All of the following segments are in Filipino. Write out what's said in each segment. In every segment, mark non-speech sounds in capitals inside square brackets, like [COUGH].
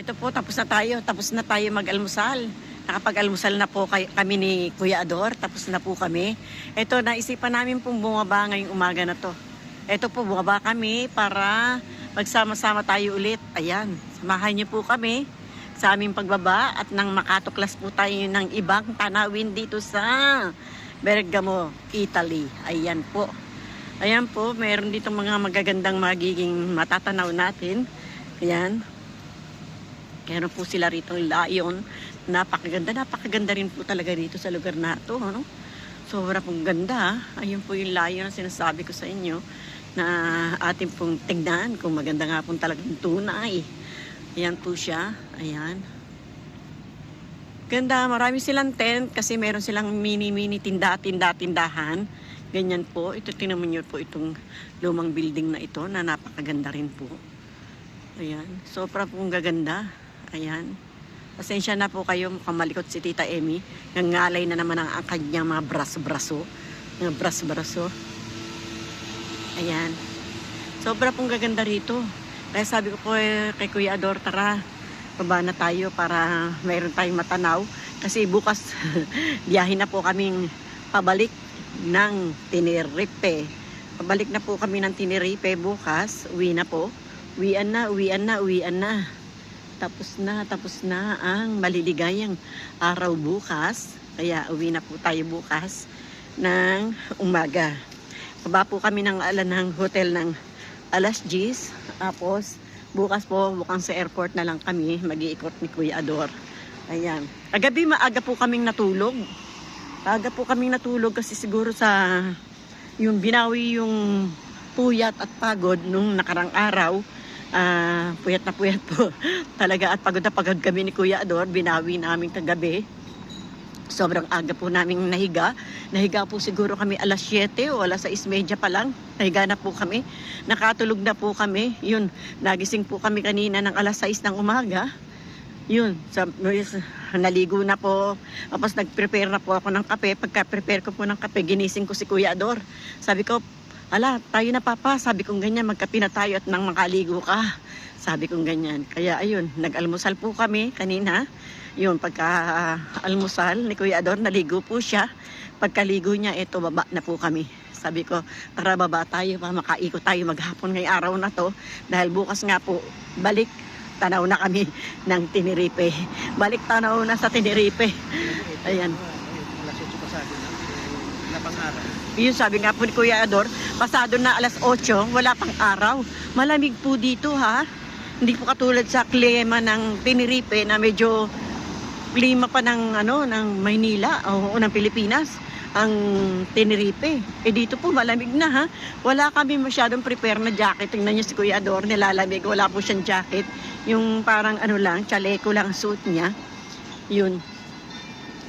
Ito po, tapos na tayo. Tapos na tayo mag-almusal. Nakapag-almusal na po kay, kami ni Kuya Ador. Tapos na po kami. Ito, naisipan namin pong bumaba ngayong umaga na to. Ito po, bumaba kami para magsama-sama tayo ulit. Ayan, samahan niyo po kami sa aming pagbaba at nang makatuklas po tayo ng ibang tanawin dito sa Bergamo, Italy. Ayan po. Ayan po, mayroon dito mga magagandang magiging matatanaw natin. Ayan. Meron po sila rito layon. Napakaganda. Napakaganda rin po talaga dito sa lugar na to. Ano? Sobra pong ganda. Ayun po yung layon na sinasabi ko sa inyo na atin pong tignan kung maganda nga po talagang tunay. Ayan po siya. Ayan. Ganda. Marami silang tent kasi meron silang mini-mini tinda, tinda, tindahan. Ganyan po. Ito tinaman nyo po itong lumang building na ito na napakaganda rin po. Ayan. Sobra pong gaganda. Ayan. Pasensya na po kayo, mukhang malikot si Tita Emmy. Nangalay na naman ang, ang kanyang mga braso-braso. Mga braso-braso. Ayan. Sobra pong gaganda rito. Kaya sabi ko po eh, kay Kuya Ador, tara, baba na tayo para mayroon tayong matanaw. Kasi bukas, [LAUGHS] biyahin na po kaming pabalik ng Tenerife. Pabalik na po kami ng Tenerife bukas. Uwi na po. Uwian na, uwian na, uwian na. Tapos na, tapos na ang maliligayang araw bukas. Kaya uwi na po tayo bukas ng umaga. Baba po kami ng ala ng hotel ng alas 10. Tapos bukas po, bukang sa airport na lang kami. Mag-iikot ni Kuya Ador. Ayan. Agabi maaga po kaming natulog. Aga po kaming natulog kasi siguro sa yung binawi yung puyat at pagod nung nakarang araw. Ah, puyat na puyat po [LAUGHS] talaga at pagod na pagod kami ni Kuya Ador. Binawi namin kagabi. Sobrang aga po namin nahiga. Nahiga po siguro kami alas 7 o alas 6.30 pa lang. Nahiga na po kami. Nakatulog na po kami. Yun, nagising po kami kanina ng alas 6 ng umaga. Yun, sa, naligo na po. Tapos nag-prepare na po ako ng kape. Pagka-prepare ko po ng kape, ginising ko si Kuya Ador. Sabi ko, ala, tayo na papa. Sabi kong ganyan, magkape na tayo at nang makaligo ka. Sabi kong ganyan. Kaya ayun, nag-almusal po kami kanina. Yun, pagka-almusal ni Kuya Ador, naligo po siya. Pagkaligo niya, ito, baba na po kami. Sabi ko, tara baba tayo pa, makaikot tayo maghapon ngayong araw na to. Dahil bukas nga po, balik, tanaw na kami [LAUGHS] ng Tenerife. Balik tanaw na sa Tenerife. Ayan. Alas 8 pasado na. Wala pang araw. Yun sabi nga po ni Kuya Ador, pasado na alas 8, wala pang araw. Malamig po dito ha. Hindi po katulad sa klima ng Tenerife na medyo klima pa ng ano ng Maynila o, o ng Pilipinas ang Tenerife. Eh dito po malamig na ha. Wala kami masyadong prepare na jacket. Tingnan niyo si Kuya Ador, nilalamig. Wala po siyang jacket. Yung parang ano lang, chaleco lang ang suit niya. Yun.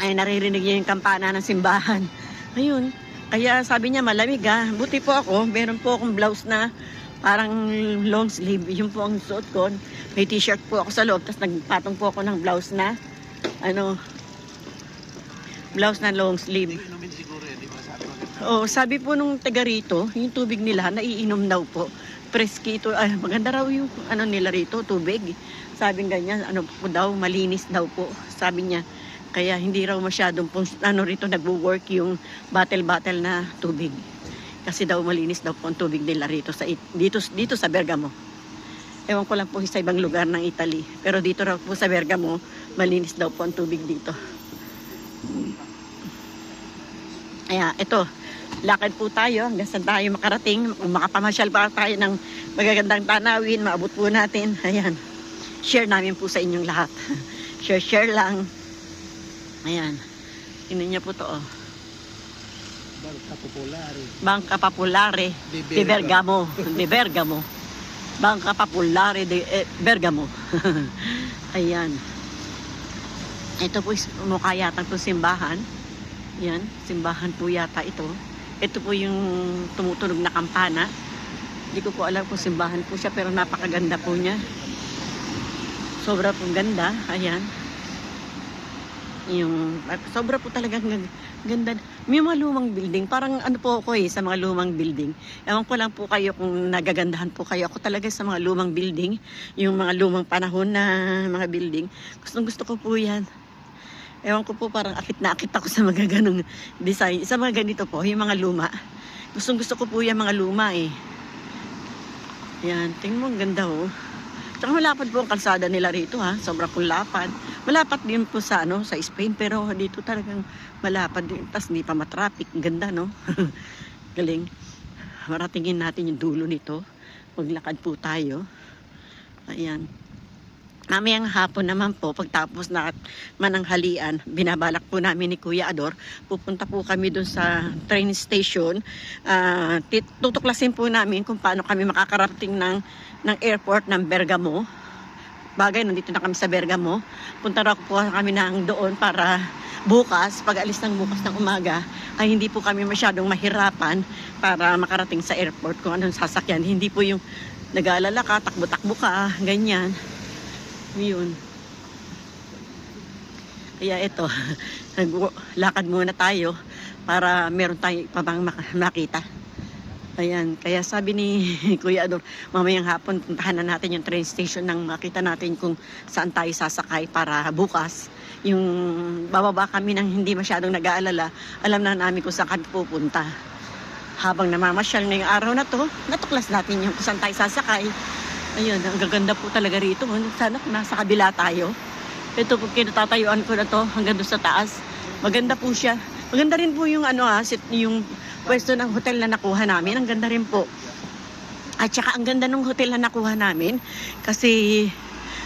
Ay naririnig niya yung kampana ng simbahan. Ayun. Kaya sabi niya malamig ha. Buti po ako, meron po akong blouse na parang long sleeve. [LAUGHS] Yun po ang suot ko. May t-shirt po ako sa loob. Tapos nagpatong po ako ng blouse na ano blouse na long sleeve. Oh, sabi po nung taga rito, yung tubig nila naiinom daw po. Preskito, ay maganda raw yung ano nila rito, tubig. Sabi ganyan, ano po daw, malinis daw po. Sabi niya, kaya hindi raw masyadong ano rito nagwo-work yung bottle-bottle na tubig. Kasi daw malinis daw po ang tubig nila rito sa it- dito dito sa Bergamo. Ewan ko lang po sa ibang lugar ng Italy. Pero dito raw po sa Bergamo, malinis daw po ang tubig dito. Kaya ito, lakad po tayo hanggang saan tayo makarating. Makapamasyal pa tayo ng magagandang tanawin, maabot po natin. Ayan, share namin po sa inyong lahat. [LAUGHS] share, share lang. Ayan, tingnan niyo po to. Oh. Bangka Popolari. Bangka Popolare de Bergamo. De Bergamo. Bangka Popolare de eh, Bergamo. [LAUGHS] Ayan. Ito po mukha yata itong simbahan. Yan, simbahan po yata ito. Ito po yung tumutunog na kampana. Hindi ko po alam kung simbahan po siya pero napakaganda po niya. Sobra pong ganda. Ayan. Yung, sobra po talagang Ganda. May mga lumang building. Parang ano po ako eh, sa mga lumang building. Ewan ko lang po kayo kung nagagandahan po kayo. Ako talaga sa mga lumang building. Yung mga lumang panahon na mga building. Gustong gusto ko po yan. Ewan ko po parang akit na akit ako sa mga [LAUGHS] ganong design. Sa mga ganito po, yung mga luma. Gustong gusto ko po yung mga luma eh. Yan, tingnan mo ang ganda oh. Tsaka malapad po ang kalsada nila rito ha. Sobrang pong lapad. Malapad din po sa ano, sa Spain pero dito talagang malapad din. Tapos hindi pa matraffic. Ang Ganda no? [LAUGHS] Galing. Maratingin natin yung dulo nito. Maglakad po tayo. Ayan. Mamayang hapon naman po, pagtapos na mananghalian, binabalak po namin ni Kuya Ador, pupunta po kami dun sa train station. Tit- tutuklasin po namin kung paano kami makakarating ng, ng airport ng Bergamo. Bagay, nandito na kami sa Bergamo. Punta raw po kami ng doon para bukas, pag alis ng bukas ng umaga, ay hindi po kami masyadong mahirapan para makarating sa airport kung anong sasakyan. Hindi po yung nag-aalala ka, takbo-takbo ka, ganyan. Yun. Kaya ito, [LAUGHS] lakad muna tayo para meron tayong pabang mak- makita. Ayan, kaya sabi ni [LAUGHS] Kuya Ador, mamayang hapon puntahan na natin yung train station nang makita natin kung saan tayo sasakay para bukas. Yung bababa kami nang hindi masyadong nag-aalala, alam na namin kung saan kami pupunta. Habang namamasyal ngayong araw na to, natuklas natin yung kung saan tayo sasakay. Ayun, ang gaganda po talaga rito. Sana kung nasa kabila tayo. Ito po kinatatayuan ko na to hanggang doon sa taas. Maganda po siya. Maganda rin po yung ano ah, sit, yung pwesto ng hotel na nakuha namin. Ang ganda rin po. At saka ang ganda ng hotel na nakuha namin kasi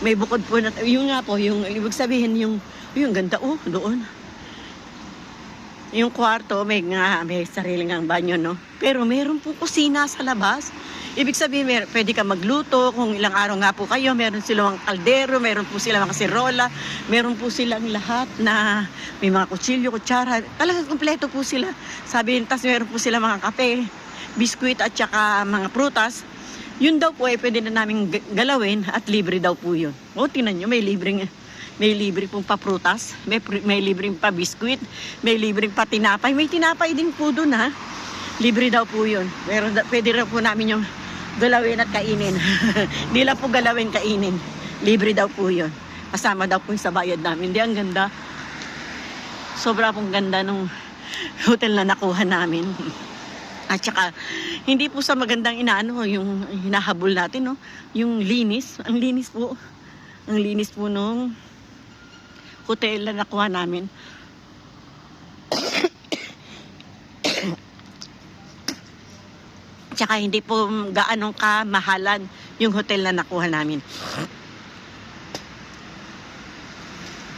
may bukod po na yung nga po, yung ibig sabihin yung yung ganda oh, doon. Yung kwarto may nga may sariling ang banyo no. Pero meron po kusina sa labas. Ibig sabihin, mer- pwede ka magluto kung ilang araw nga po kayo. Meron silang kaldero, meron po silang mga sirola, meron po silang lahat na may mga kutsilyo, kutsara. Talagang kumpleto po sila. Sabi, tas meron po sila mga kape, biskuit at saka mga prutas. Yun daw po ay pwede na namin galawin at libre daw po yun. O, tingnan nyo, may libreng may libre pong paprutas, may, may libreng pa biskuit, may libreng pa tinapay. May tinapay din po doon ha. Libre daw po yun. Pero pwede raw po namin yung galawin at kainin. [LAUGHS] Hindi lang po galawin kainin. Libre daw po yun. Kasama daw po yung sa bayad namin. Hindi, ang ganda. Sobra pong ganda nung [LAUGHS] hotel na nakuha namin. [LAUGHS] At saka, hindi po sa magandang inaano, yung hinahabol natin, no? Yung linis. Ang linis po. Ang linis po nung hotel na nakuha namin. Tsaka hindi po gaanong kamahalan yung hotel na nakuha namin.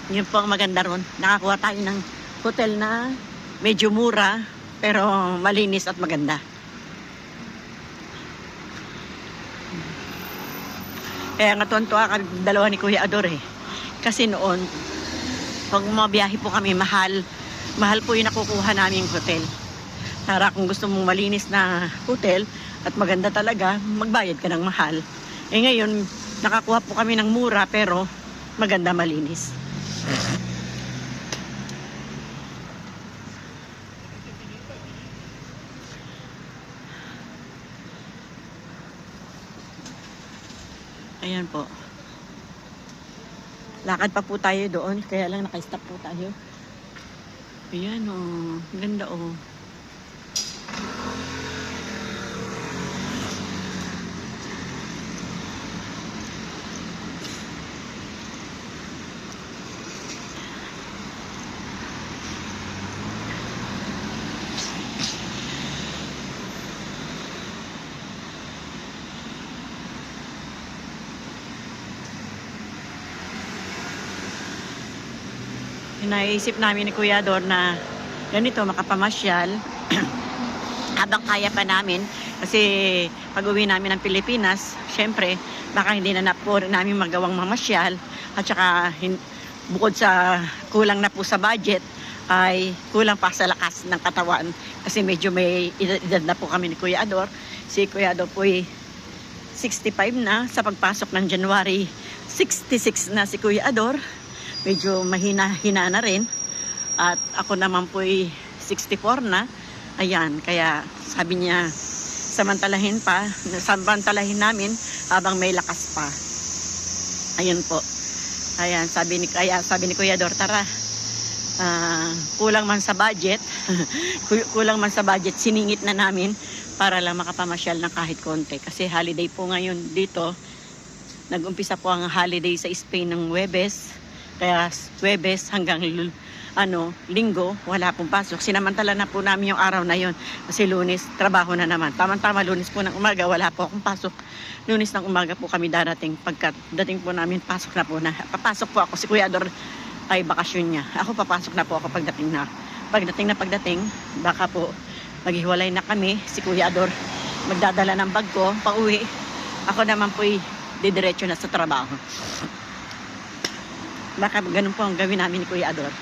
Yun po ang maganda ron. Nakakuha tayo ng hotel na medyo mura pero malinis at maganda. Kaya nga tuwan-tuwa kami dalawa ni Kuya Ador eh. Kasi noon, pag mabiyahe po kami, mahal. Mahal po yung nakukuha namin yung hotel. Para kung gusto mong malinis na hotel at maganda talaga, magbayad ka ng mahal. Eh ngayon, nakakuha po kami ng mura pero maganda malinis. Ayan po. Lakad pa po tayo doon, kaya lang naka-stop po tayo. Ayan o, oh. ganda o. Oh. Naisip namin ni Kuya Dor na ganito, makapamasyal. [CLEARS THROAT] Habang kaya pa namin, kasi pag uwi namin ng Pilipinas, syempre, baka hindi na po namin magawang mamasyal. At saka, bukod sa kulang na po sa budget, ay kulang pa sa lakas ng katawan. Kasi medyo may edad na po kami ni Kuya Ador. Si Kuya Ador po ay 65 na sa pagpasok ng January 66 na si Kuya Ador medyo mahina-hina na rin at ako naman po 64 na. Ayan, kaya sabi niya, samantalahin pa, samantalahin namin habang may lakas pa. Ayun po. Ayan, sabi ni, kaya sabi ni Kuya Dor, tara, ah, kulang man sa budget, [LAUGHS] Kul- kulang man sa budget, siningit na namin para lang makapamasyal ng kahit konti. Kasi holiday po ngayon dito, nag-umpisa po ang holiday sa Spain ng Webes, kaya Webes hanggang ano, linggo, wala pong pasok. Sinamantala na po namin yung araw na yon kasi lunes, trabaho na naman. Tama-tama, lunes po ng umaga, wala po akong pasok. Lunes ng umaga po kami darating. Pagka dating po namin, pasok na po na. Papasok po ako. Si Kuya Ador ay bakasyon niya. Ako papasok na po ako pagdating na. Pagdating na pagdating, baka po maghiwalay na kami. Si Kuya Ador magdadala ng bag ko, pauwi. Ako naman po didiretso na sa trabaho. Baka ganun po ang gawin namin ni Kuya Ador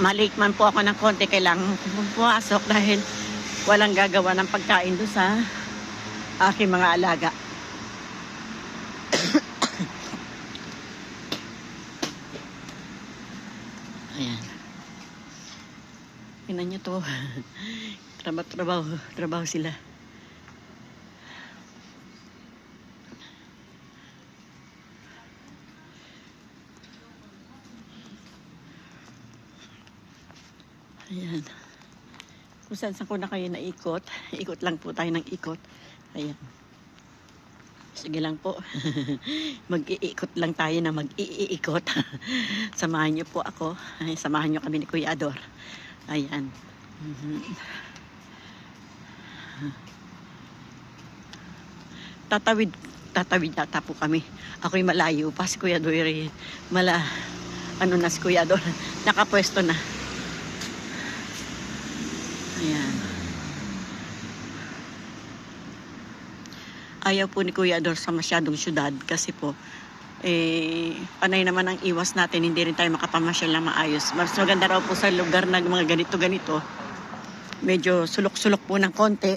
malik man po ako ng konti, kailangan pumasok dahil walang gagawa ng pagkain doon sa aking mga alaga. [COUGHS] Ayan. Tingnan nyo to. [LAUGHS] trabaho, trabaho, trabaho sila. Ayan. Kung saan saan ko na kayo naikot. [LAUGHS] Ikot lang po tayo ng ikot. Ayan. Sige lang po. [LAUGHS] Mag-iikot lang tayo na mag-iikot. [LAUGHS] samahan niyo po ako. Ay, samahan niyo kami ni Kuya Ador. Ayan. Mhm. Tatawid tatawid yata po kami. Ako'y malayo pa si Kuya Ador. eh. Mala, ano na si Kuya Ador. Nakapwesto na. Ayan. Ayaw po ni Kuya Ador sa masyadong syudad kasi po eh, panay naman ang iwas natin, hindi rin tayo makapamasyal na maayos. Mas maganda raw po sa lugar na mga ganito-ganito. Medyo sulok-sulok po ng konti.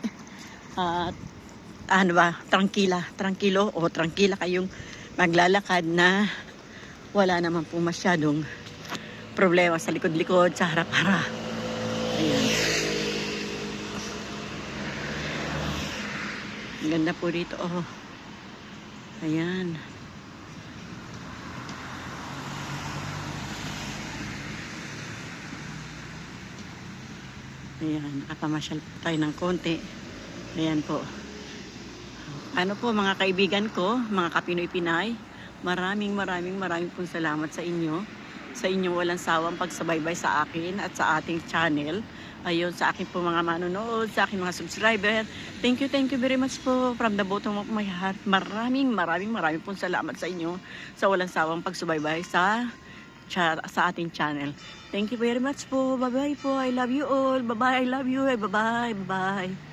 At ano ba, trangkila, trangkilo o trangkila kayong maglalakad na wala naman po masyadong problema sa likod-likod, sa harap-harap. Ayan. Ganda po dito, oh. Ayan. Ayan, nakapamasyal po tayo ng konti. Ayan po. Ano po mga kaibigan ko, mga kapinoy Pinay, maraming maraming maraming pong salamat sa inyo sa inyong walang sawang pagsabaybay sa akin at sa ating channel. Ayun, sa aking po mga manonood, sa aking mga subscriber. Thank you, thank you very much po from the bottom of my heart. Maraming, maraming, maraming pong salamat sa inyo sa walang sawang pagsubaybay sa sa ating channel. Thank you very much po. Bye-bye po. I love you all. Bye-bye. I love you. Bye-bye. Bye-bye.